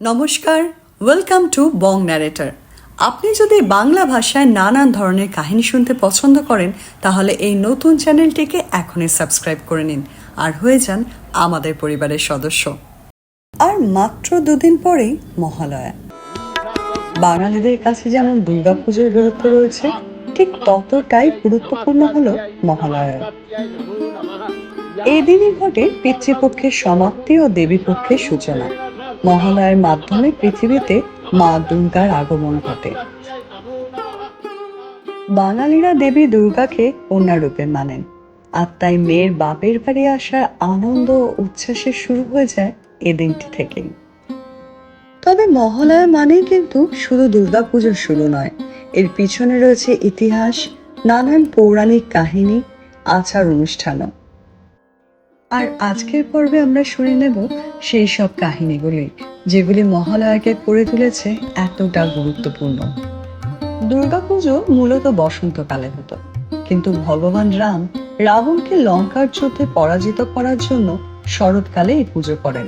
নমস্কার welcome to Bong narrator আপনি যদি বাংলা ভাষায় নানান ধরনের কাহিনী শুনতে পছন্দ করেন, তাহলে এই নতুন চ্যানেলটিকে এখনই সাবস্ক্রাইব করে নিন, আর হয়ে যান আমাদের পরিবারের সদস্য। আর মাত্র দুদিন পরেই মহালয়া। বাঙালিদের কাছে যেমন দুর্গাপুজোর গুরুত্ব রয়েছে, ঠিক ততটাই গুরুত্বপূর্ণ হলো মহালয়া। এই দিনই ঘটে পিতৃপক্ষের সমাপ্তি ও দেবীপক্ষের সূচনা। মহালয়ার মাধ্যমে পৃথিবীতে মা দুর্গার আগমন ঘটে। বাঙালিরা দেবী দুর্গাকে কন্যারূপে মানেন। আর তাই মেয়ের বাপের বাড়ি আসার আনন্দ ও উচ্ছ্বাসের শুরু হয়ে যায় এ দিনটি থেকেই। তবে মহালয়া মানেই কিন্তু শুধু দুর্গাপুজোর শুরু নয়, এর পিছনে রয়েছে ইতিহাস, নানান পৌরাণিক কাহিনী, আচার অনুষ্ঠানও। আর আজকের পর্বে আমরা শুনে নেব সেই সব কাহিনীগুলি, যেগুলি মহালয়াকে করে তুলেছে এতটা গুরুত্বপূর্ণ। দুর্গাপুজো মূলত বসন্তকালে হতো, কিন্তু ভগবান রাম রাবণকে লঙ্কার যুদ্ধে পরাজিত করার জন্য শরৎকালে এই পুজো করেন।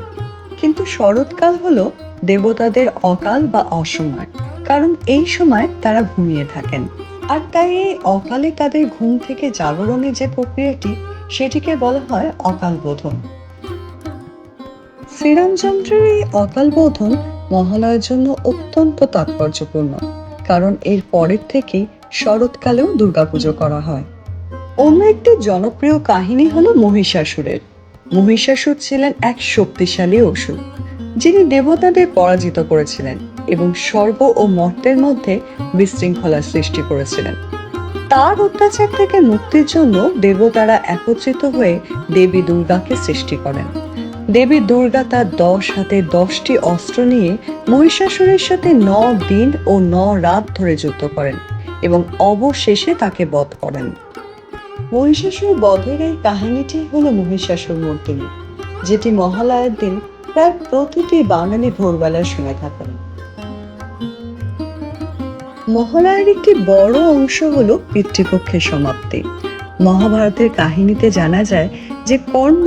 কিন্তু শরৎকাল হলো দেবতাদের অকাল বা অসময়, কারণ এই সময় তারা ঘুমিয়ে থাকেন। আর তাই এই অকালে তাদের ঘুম থেকে জাগরণের যে প্রক্রিয়াটি সেটিকে বলা হয় অকাল বোধন শ্রীরামচন্দ্রের এই অকাল বোধন মহালয়ের জন্য অত্যন্ত তাৎপর্যপূর্ণ, কারণ এর পরের থেকেই শরৎকালেও দুর্গাপুজো করা হয়। অন্য একটি জনপ্রিয় কাহিনী হলো মহিষাসুরের। মহিষাসুর ছিলেন এক শক্তিশালী অসুর, যিনি দেবতাদের পরাজিত করেছিলেন এবং স্বর্গ ও মর্তের মধ্যে বিশৃঙ্খলা সৃষ্টি করেছিলেন। তার অত্যাচার থেকে মুক্তির জন্য দেবতারা একত্রিত হয়ে দেবী দুর্গাকে সৃষ্টি করেন। দেবী দুর্গা তার দশ হাতে দশটি অস্ত্র নিয়ে মহিষাসুরের সাথে ন দিন ও ন রাত ধরে যুদ্ধ করেন এবং অবশেষে তাকে বধ করেন। মহিষাসুর বধের এই কাহিনীটি হলো মহিষাসুর মর্দিনী, যেটি মহালয়ার দিন প্রায় প্রতিটি বাঙালি ভোরবেলা শুনে থাকেন। মহালয়ার একটি বড় অংশ হল পিতৃপক্ষের সমাপ্তি। মহাভারতের কাহিনীতে জানা যায় যে কর্ণ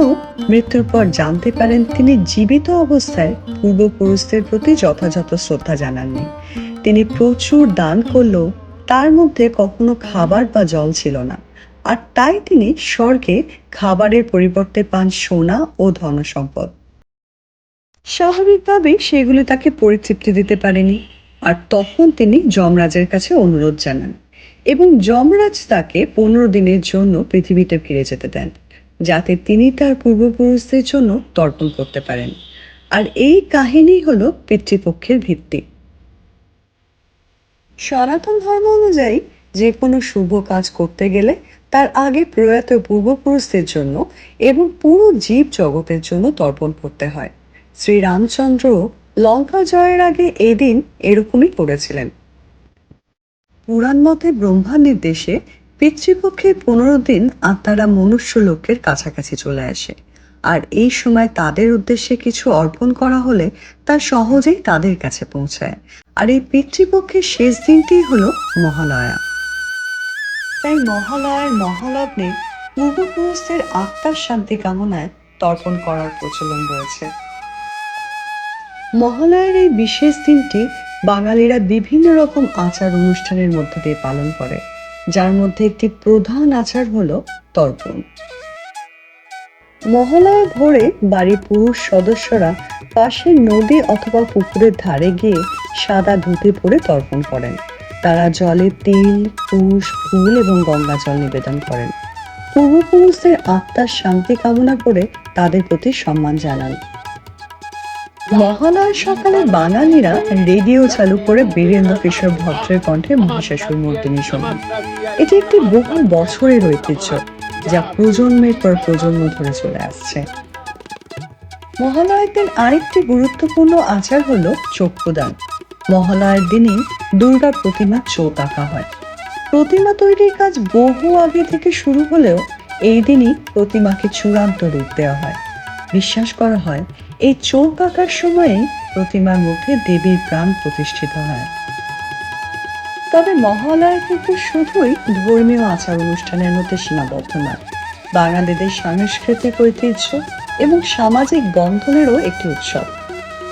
মৃত্যুর পর জানতে পারেন তিনি জীবিত অবস্থায় পূর্বপুরুষদের প্রতি যথাযথ শ্রদ্ধা জানাননি। তিনি প্রচুর দান করলেও তার মধ্যে কখনো খাবার বা জল ছিল না। আর তাই তিনি স্বর্গে খাবারের পরিবর্তে পান সোনা ও ধনসম্পদ। স্বাভাবিকভাবেই সেগুলি তাকে পরিতৃপ্তি দিতে পারেনি। আর তখন তিনি যমরাজের কাছে অনুরোধ জানান এবং যমরাজ তাকে পনেরো দিনের জন্য পৃথিবীতে ফিরে যেতে দেন, যাতে তিনি তার পূর্বপুরুষদের জন্য তর্পণ করতে পারেন। আর এই কাহিনী হলো পিতৃপক্ষের ভিত্তি। সনাতন ধর্ম অনুযায়ী যে কোনো শুভ কাজ করতে গেলে তার আগে প্রয়াত পূর্বপুরুষদের জন্য এবং পুরো জীব জগতের জন্য তর্পণ করতে হয়। শ্রীরামচন্দ্র লঙ্কা জয়ের আগে এদিন এরকমই করেছিলেন। পুরাণ মতে ব্রহ্মার নির্দেশে পিতৃপক্ষে পনেরো দিন আত্মারা মনুষ্য লোকের কাছাকাছি চলে আসে। আর এই সময় তাদের উদ্দেশ্যে কিছু অর্পণ করা হলে তা সহজেই তাদের কাছে পৌঁছায়। আর এই পিতৃপক্ষের শেষ দিনটি হলো মহালয়া। তাই মহালয়ার মহালগ্নে পূর্বপুরুষদের আত্মার শান্তি কামনায় তর্পণ করার প্রচলন রয়েছে। মহালয়ার এই বিশেষ দিনটি বাঙালিরা বিভিন্ন রকম আচার অনুষ্ঠানের মধ্যে দিয়ে পালন করে, যার মধ্যে একটি প্রধান আচার হলো তর্পণ মহালয়া ভোরে বাড়ির পুরুষ সদস্যরা পাশের নদী অথবা পুকুরের ধারে গিয়ে সাদা ধুতি পরে তর্পণ করেন। তারা জলে তিল কুশ ফুল এবং গঙ্গা জল নিবেদন করেন। পূর্বপুরুষদের আত্মার শান্তি কামনা করে তাদের প্রতি সম্মান জানান। মহালয়ার সকালে বাঙালিরা রেডিও চালু করে বীরেন্দ্র কিশোর ভদ্রের কণ্ঠে মহিষাসুর মর্দিনী শোনান এটি একটি বহু বছরের ঐতিহ্য যা প্রজন্মের পর প্রজন্ম ধরে চলে আসছে। মহালয়ার দিন আরেকটি গুরুত্বপূর্ণ আচার হলো চক্ষুদান। মহালয়ার দিনে দুর্গা প্রতিমা চোখ আঁকা হয়। প্রতিমা তৈরির কাজ বহু আগে থেকে শুরু হলেও এই দিনই প্রতিমাকে চূড়ান্ত রূপ দেওয়া হয়। বিশ্বাস করা হয় এই চোখ আঁকার সময়ে প্রতিমার মুখে দেবীর প্রাণ প্রতিষ্ঠিত হয়। তবে মহালয়া কিন্তু শুধুই ধর্মীয় আচার অনুষ্ঠানের মধ্যে সীমাবদ্ধ নয়। বাঙালিদের সাংস্কৃতিক ঐতিহ্য এবং সামাজিক বন্ধনেরও একটি উৎসব।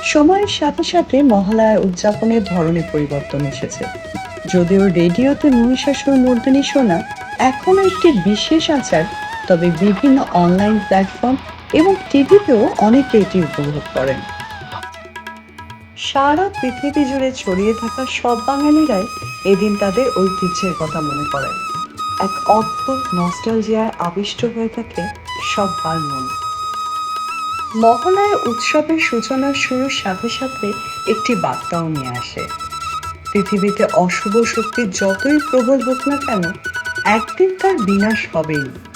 সময়ের সাথে সাথে মহালয়া উদযাপনের ধরনে পরিবর্তন এসেছে। যদিও রেডিওতে মহিষাসুর মর্দিনী শোনা এখনও একটি বিশেষ আচার, তবে বিভিন্ন অনলাইন প্ল্যাটফর্ম এবং টিভিতেও অনেকে এটি উপভোগ করেন। সারা পৃথিবী জুড়ে ছড়িয়ে থাকা সব বাঙালিরাই এদিন তাদের ঐতিহ্যের কথা মনে করেন। এক অদ্ভুত নস্টালজিয়ায় আবিষ্ট হয়ে থাকে সব্বার মন। মহালয়া উৎসবের সূচনা শুরুর সাথে সাথে একটি বার্তাও নিয়ে আসে। পৃথিবীতে অশুভ শক্তি যতই প্রবল হোক না কেন, একদিন তার বিনাশ হবেই।